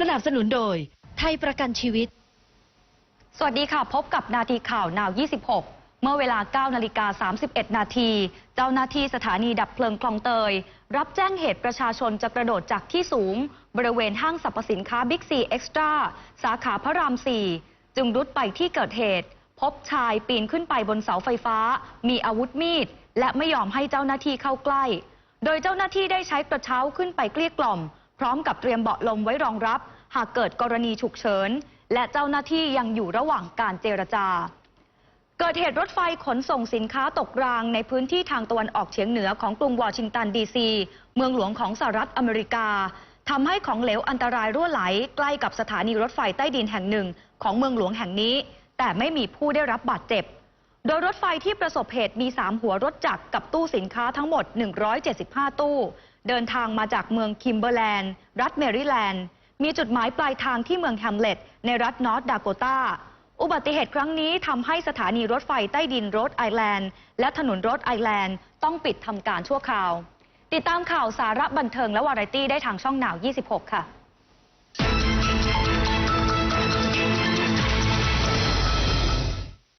สนับสนุนโดย ไทยประกันชีวิต สวัสดีค่ะ พบกับนาทีข่าวนาว 26 เมื่อเวลา 9 นาฬิกา 31 นาที เจ้าหน้าที่สถานีดับเพลิงคลองเตย รับแจ้งเหตุประชาชนจะกระโดดจากที่สูง บริเวณห้างสรรพสินค้าบิ๊กซีเอ็กซ์ตร้าสาขาพระราม 4 จึงรุดไปที่เกิดเหตุ พบชายปีนขึ้นไปบนเสาไฟฟ้า มีอาวุธมีด และไม่ยอมให้เจ้าหน้าที่เข้าใกล้ โดยเจ้าหน้าที่ได้ใช้กระเช้าขึ้นไปเกลี้ยกล่อม พร้อมกับเตรียมเบาะลมไว้รองรับ หากเกิดกรณีฉุกเฉิน และเจ้าหน้าที่ยังอยู่ระหว่างการเจรจา เกิดเหตุรถไฟขนส่งสินค้าตกรางในพื้นที่ทางตะวันออกเฉียงเหนือของกรุงวอชิงตันดีซีเมืองหลวงของสหรัฐอเมริกาทำให้ของเหลวอันตรายรั่วไหลใกล้กับสถานีรถไฟใต้ดินแห่งหนึ่ง ของเมืองหลวงแห่งนี้ แต่ไม่มีผู้ได้รับบาดเจ็บ โดยรถไฟที่ประสบเหตุมี 3 หัวรถจักรกับตู้สินค้าทั้งหมด 175 ตู้เดินทางมาจากเมืองคิมเบอร์แลนด์ รัฐแมริแลนด์ มีจุดหมายปลายทางที่เมืองแฮมเล็ต ในรัฐนอร์ทดาโกตาอุบัติเหตุครั้งนี้ทำให้สถานีรถไฟใต้ดินโรดไอแลนด์ และถนนโรดไอแลนด์ ต้องปิดทำการชั่วคราว ติดตามข่าวสาระบันเทิงและวาไรตี้ได้ทางช่องหนาว 26 ค่ะ